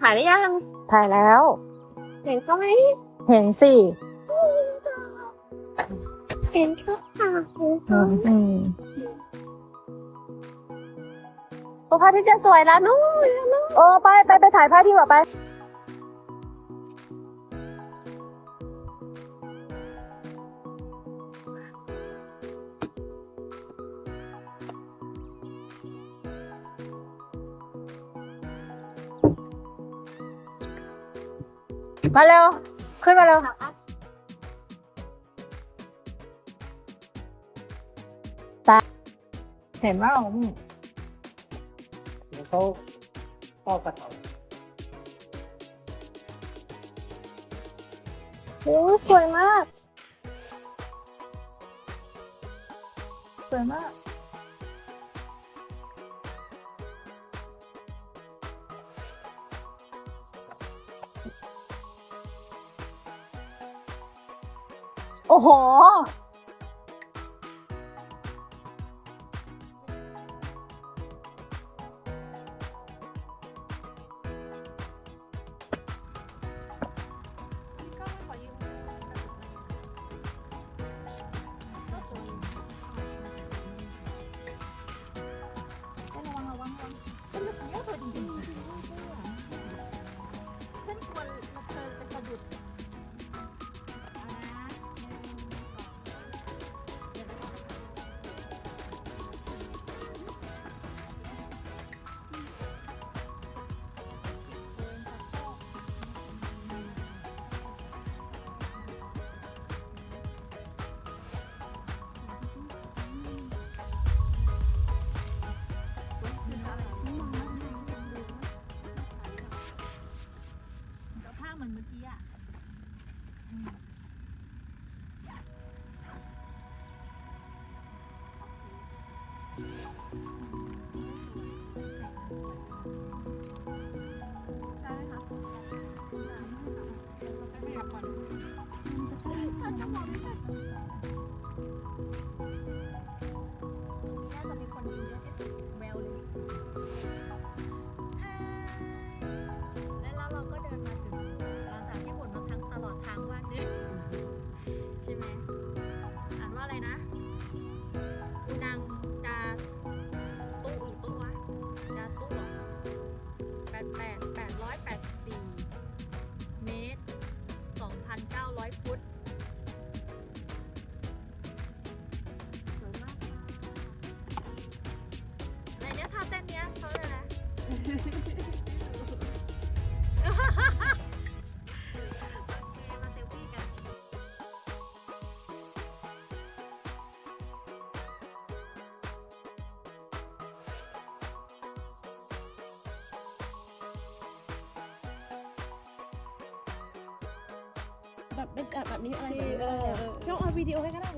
ถ่ายได้ยังถ่ายแล้ว เห็นเขาไหมเห็นสิเห็นเขาค่ะเห็นอืเขามอืมโอ้พระอาทิตย์จะสวยแล้วนู่นนู่นโอ้ไปไปไปถ่ายภาพที่กว่าไป มาเร็ว ขึ้นมาเร็ว เห็นว่าเดี๋ยวเขาเข้ากระเถาโอ้สวยมาก สวยมาก โอ้โห แบบเป็นแบบแบบนี้อะไรแบบนี้เออช่องเอาวิดีโอให้ก็ได้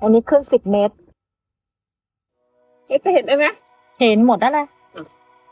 อันนี้ขึ้นสิบเมตร เอ๊ะจะเห็นได้ไหมเห็นหมดนั่นแหละ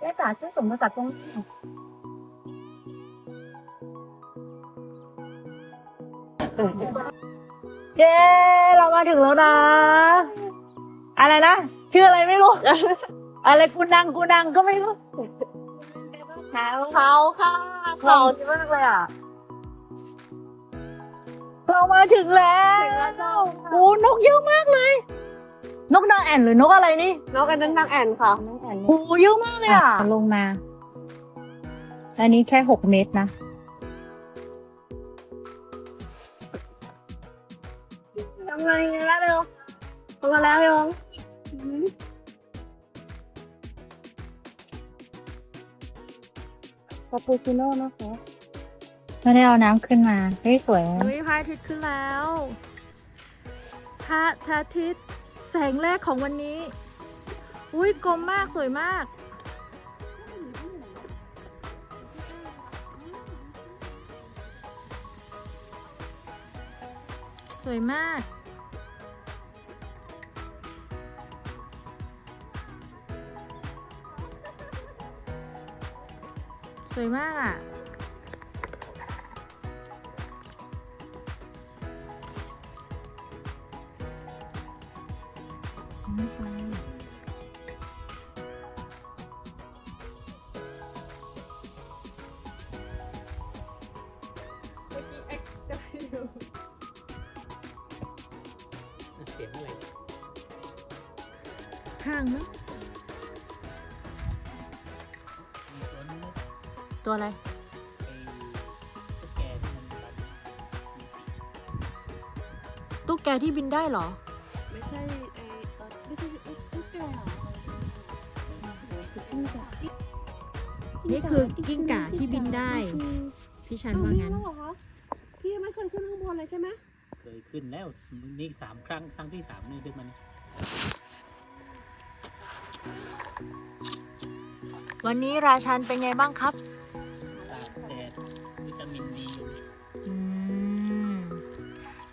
แม่จ๋าช่วยส่งมาตัดตรงนี้เย้เรามาถึงแล้วนะ อะไรนะ ชื่ออะไรไม่รู้ อะไรกูนังกูนังก็ไม่รู้เขาเขาค่ะเขาเขามากเลยอะ เรามาถึงแล้วถึงแล้วเจ้าโอ้นกเยอะมากเลย นกนางแอ่นหรือนกอะไรนี่นกกันนั้นนางแอ่นค่ะโอ้เยอะมากเลยอะลงมา อันนี้แค่หกเมตรนะทำไงเนี่ยเร็วลงมาแล้วยงคาปูชิโน่นะคะ ไม่ได้เอาน้ำขึ้นมาเฮ้ยสวยนะอุ้ยพระอาทิตย์ขึ้นแล้วพระอาทิตย์แสงแรกของวันนี้ อุ้ยกลมมากสวยมาก สวยมาก สวยมากอะ ตุ๊กแกที่มันบันมีปีกตุ๊กแกที่บินได้เหรอ ไม่ใช่ไอเอ่อไม่ใช่ตุ๊กแกเหรอกิ้งก่านี่คือกิ้งก่าที่บินได้ พี่ชันว่างั้นอ้วเหรอคะพี่ยังไม่เคยขึ้นข้างบนเลยใช่ไหมเคยขึ้นแล้วนี่สามครั้งครั้งที่สามนี่ขึ้นมานี่วันนี้ราชันเป็นไงบ้างครับ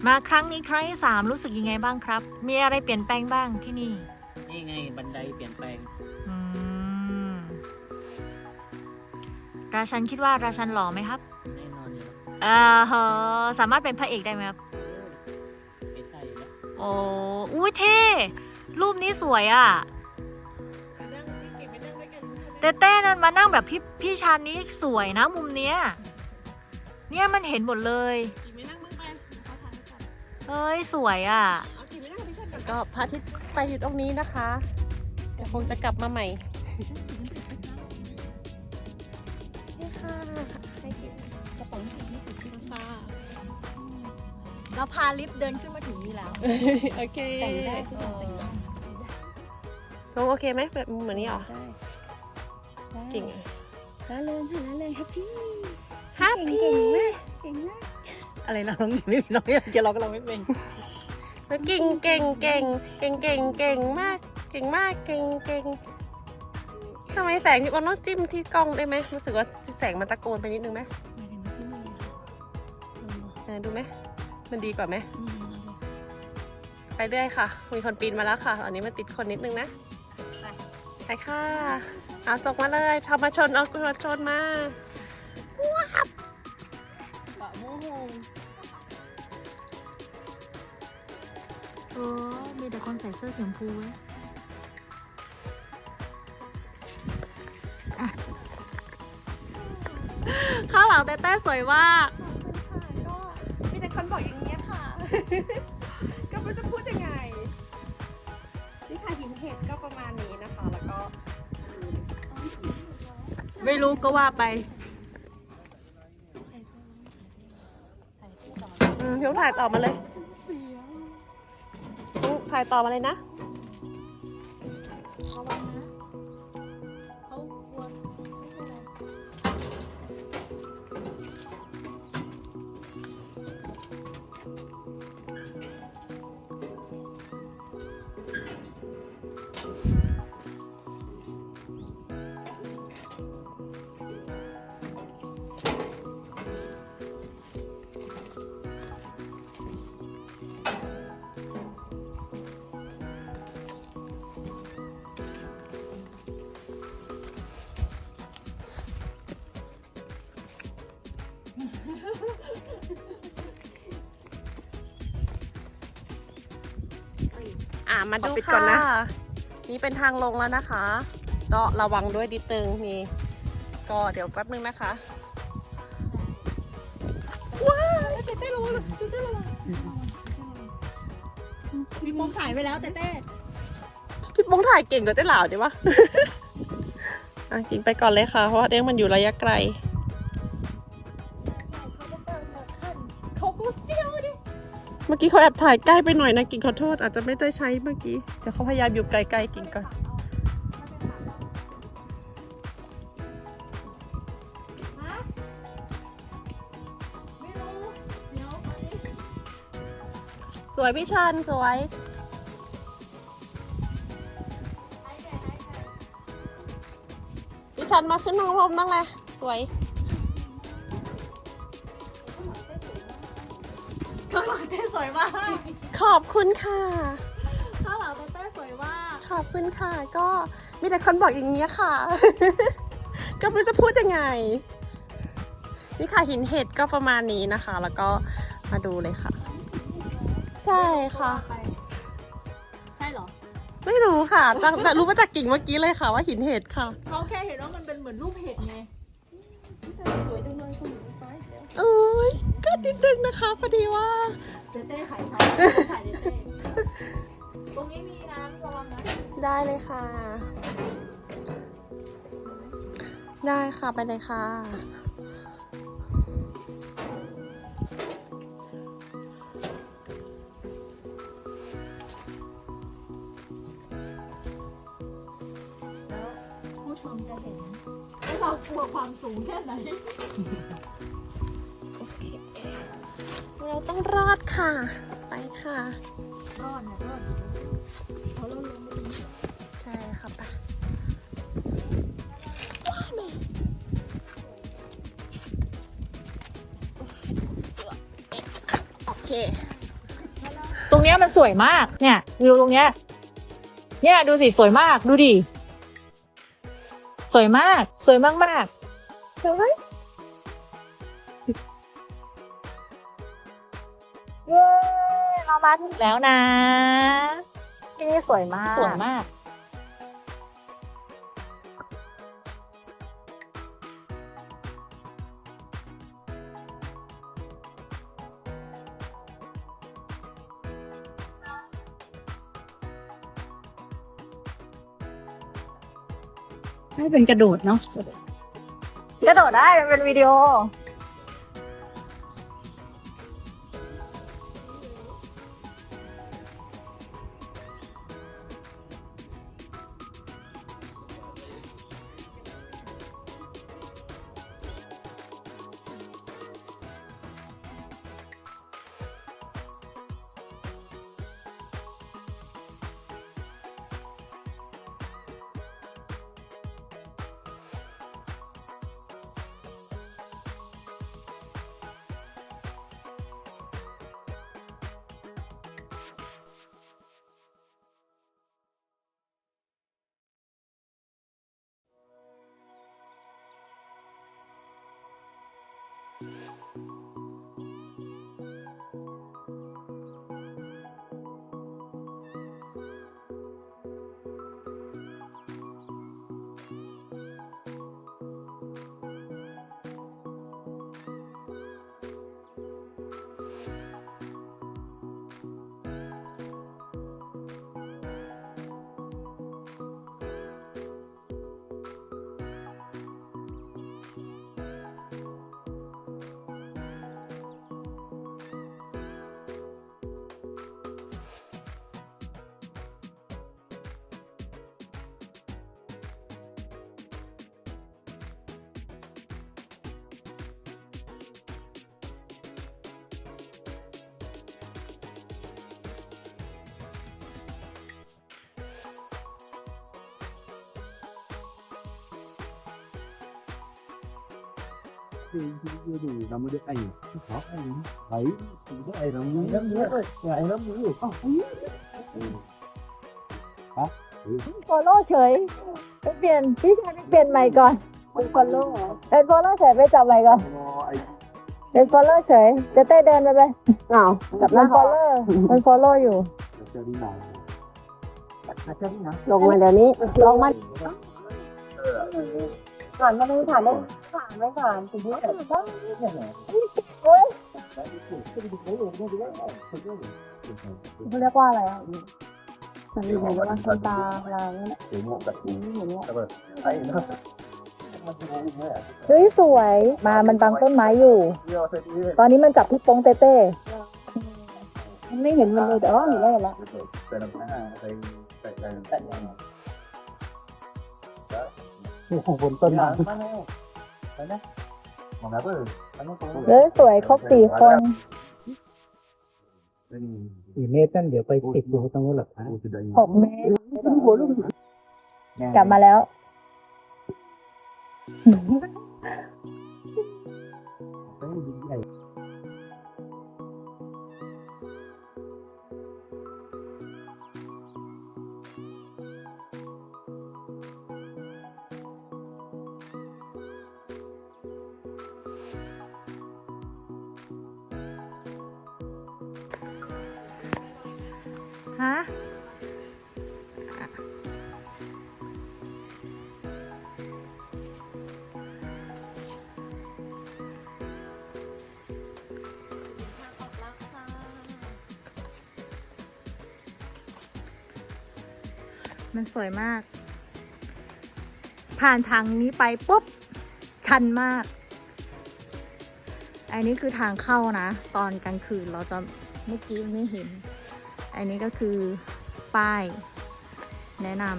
มาครั้งนี้ครั้งที่สามรู้สึกยังไงบ้างครับ มีอะไรเปลี่ยนแปลงบ้างที่นี่ นี่ไงบันไดเปลี่ยนแปลงอืมราชันคิดว่าราชันหล่อไหมครับแน่นอนอยู่แล้วเออเหอะสามารถเป็นพระเอกได้ไหมครับไม่ใช่แล้วโอ้อุ้ยเท่ รูปนี้สวยอะนั่งพี่เก๋ไปนั่งด้วยกันใช่ไหมเต้เต้นั่นมานั่งแบบพี่พี่ชานนี้สวยนะมุมเนี้ย เนี่ยมันเห็นหมดเลยกี่ เฮ้ย สวยอะเอากี่ไม่นั่งไปก่อนก็พระอาทิตย์ไปอยู่ตรงนี้นะคะเดี๋ยวคงจะกลับมาใหม่นี่ค่ะให้กินกระป๋องที่ติดชิ้นค่ะเราพาลิฟต์เดินขึ้นมาถึงนี่แล้ว โอเคเออน้องโอเคไหมแบบเหมือนนี้เหรอเก่งละเลยค่ะละเลยแฮปปี้ฮัปปี้เก่งมากเก่งมาก อะไรเราร้องไม่เราไม่จะร้องก็เราไม่เป็นเก่งเก่งเก่งเก่งเก่งเก่งมาก เก่งมากเก่งเก่งทำไมแสงมันต้องจิ้มที่กล้องได้ไหมรู้สึกว่าแสงมันตะโกนไปนิดนึงไหมดูไหมมันดีกว่าไหมไปเรื่อยค่ะ มีคนปีนมาแล้วค่ะ อันนี้มันติดคนนิดนึงนะไปค่ะเอาจกมาเลยทำมาชนเอามาชนมาเออมีแต่คนใส่เสื้อสีชมพูเว้ยอะข้างหลังเต้เต้สวยมาก ก็มีแต่คนบอกอย่างนี้ยค่ะ ก็ไม่รู้จะพูดยังไง นี่ค่ะหินเห็ดก็ประมาณนี้นะคะ แล้วก็ ไม่รู้ก็ว่าไป อืม เดี๋ยวถ่ายต่อมาเลยถ่ายต่อมาเลยนะ อ่ามาดูขอปิดก่อนนะค่ะนี่เป็นทางลงแล้วนะคะก็ระวังด้วยดิดนึงนี่ก็เดี๋ยวแป๊บนึงนะคะ ว้าวเต้เต้ระวังเต้เต้ระวังมีมองถ่ายไปแล้วเต้เต้พี่มงถ่ายเก่งกว่าเต้เหล่าดีวะอะกินไปก่อนเลยค่ะ เพราะว่าเด้งมันอยู่ระยะไกล กี้เขาแอบถ่ายใกล้ไปหน่อยนะกิ่งขอโทษอาจจะไม่ได้ใช้เมื่อกี้ เดี๋ยวเขาพยายามอยู่ไกลๆกิ่งก่อน สวยพี่ชันสวย พี่ชันมาขึ้นห้องลมบ้างเลยสวย วยมากขอบคุณค่ะ ข้างหลังเต้สวยมากขอบคุณค่ะ ก็มีแต่คนบอกอย่างเงี้ยค่ะ ก็ไม่รู้จะพูดยังไง นี่ค่ะหินเห็ดก็ประมาณนี้นะคะ แล้วก็มาดูเลยค่ะ ใช่ค่ะ ไปใช่เหรอไม่รู้ค่ะแต่แต่รู้มาจากกิ่งเมื่อกี้เลยค่ะ ว่าหินเห็ดค่ะ เขาแค่เห็นว่ามันเป็นเหมือนรูปเห็ดไงสวยจังเลยคุณหนูไปเดี๋ยวโอ้ยก็นิดนึงนะคะพอดีว่า เต้เต้ขายเขาขายเต้เต้ตรงนี้มีน้ำระวังนะได้เลยค่ะ ได้ค่ะไปเลยค่ะ แล้วผู้ชมจะเห็นว่าเรากลัวความสูงแค่ไหน เราต้องรอดค่ะ ไปค่ะ รอดนะรอดเพราะเราลงไม่ถึงใช่ค่ะไปโอเค ตรงเนี้ยมันสวยมาก เนี่ยวิวตรงเนี้ย เนี่ยดูสิ สวยมาก ดูดิ สวยมาก สวยมากมากๆสวยไหม เย้เรามาถึงแล้วนะ ที่นี่สวยมาก สวยมาก ให้เป็นกระโดดเนาะกระโดดได้มันเป็นวิดีโอ thấy thì có ai làm như lắm nữa rồi nhà anh lắm nữa rồi không hả ฟอลโล่เฉยไปเปลี่ยนพี่ชายไปเปลี่ยนใหม่ก่อนเป็นคนโล่เหรอเป็นฟอลโล่เฉยไปจับใหม่ก่อนเป็นฟอลโล่เฉยเต้เต้เดินไปไปอ้าวกับมันฟอลโล่มันฟอลโล่อยู่ cho đi nào ลงมาเดี๋ยวนี้ลองมา ผ่านมาไม่ผ่านได้ผ่านไม่ผ่านสิ่งที่เกิดขึ้นเขาเรียกว่าอะไรอะมันอยู่ในว่าคนตาอะไรเนี่ย thì một đặt เห็นเนี่ย thấy nó เฮ้ยสวยมามันบังต้นไม้อยู่ ตอนนี้มันจับที่โป้งเต้เต้ไม่เห็นมันเลยแต่ว่าเห็นแล้วเห็นแล้ว แต่ละผ้าไปแต่แต่แต่โอ้โหบนต้นน้ำมาแล้วไปนะมองแล้วเออเลยสวยครบสี่คนสี่เมตรนั่นเดี๋ยวไปติดอยู่ตรงนู้นหรอกนะหกเมตรกลับมาแล้ว ฮะมันสวยมาก ผ่านทางนี้ไปปุ๊บ ชันมาก อันนี้คือทางเข้านะ ตอนกลางคืนเราจะเมื่อกี้ไม่เห็น อันนี้ก็คือป้ายแนะนำ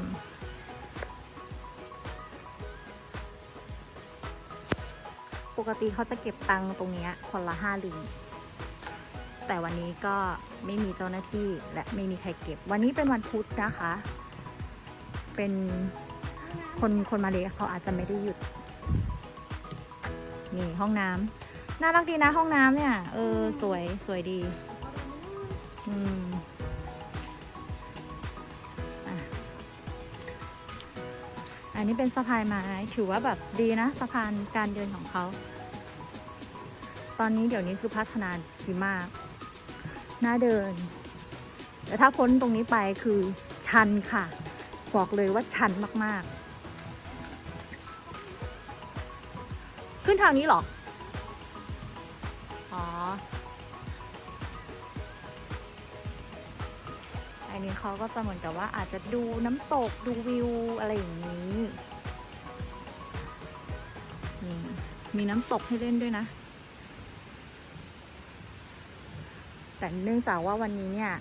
ปกติเขาจะเก็บตังค์ตรงนี้คนละห้าลิงแต่วันนี้ก็ไม่มีเจ้าหน้าที่และไม่มีใครเก็บ วันนี้เป็นวันพุธนะคะ เป็นคนคนมาเลเขาอาจจะไม่ได้หยุด นี่ห้องน้ำน่ารักดีนะห้องน้ำเนี่ย เออ สวยสวยดี อืม อันนี้เป็นสะพานไม้ ถือว่าแบบดีนะสะพานการเดินของเขา ตอนนี้เดี๋ยวนี้คือพัฒนาดีมาก น่าเดิน แต่ถ้าพ้นตรงนี้ไปคือชันค่ะ บอกเลยว่าชันมาก ๆ ขึ้นทางนี้เหรอ เขาก็จะเหมือนกับว่าอาจจะดูน้ำตกดูวิวอะไรอย่างนี้นี่มีน้ำตกให้เล่นด้วยนะ แต่เนื่องจากว่าวันนี้เนี่ย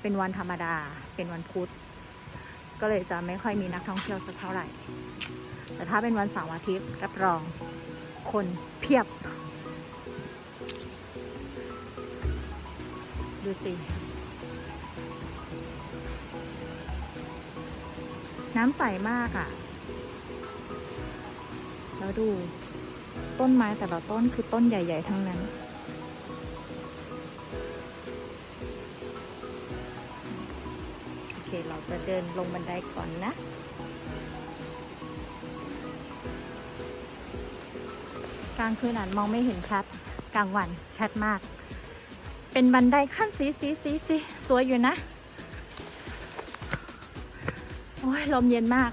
เป็นวันธรรมดาเป็นวันพุธ ก็เลยจะไม่ค่อยมีนักท่องเที่ยวสักเท่าไหร่ แต่ถ้าเป็นวันเสาร์อาทิตย์รับรองคนเพียบ ดูสิ น้ำใสมากอะ่ะ แล้วดูต้นไม้แต่ละต้นคือต้นใหญ่ ๆ ทั้งนั้น โอเค เราจะเดินลงบันไดก่อนนะกลางคืนอาจมองไม่เห็นชัด กลางวันชัดมาก เป็นบันไดขั้นสีสีสีสีสวยอยู่นะ โอ้ยลมเย็นมาก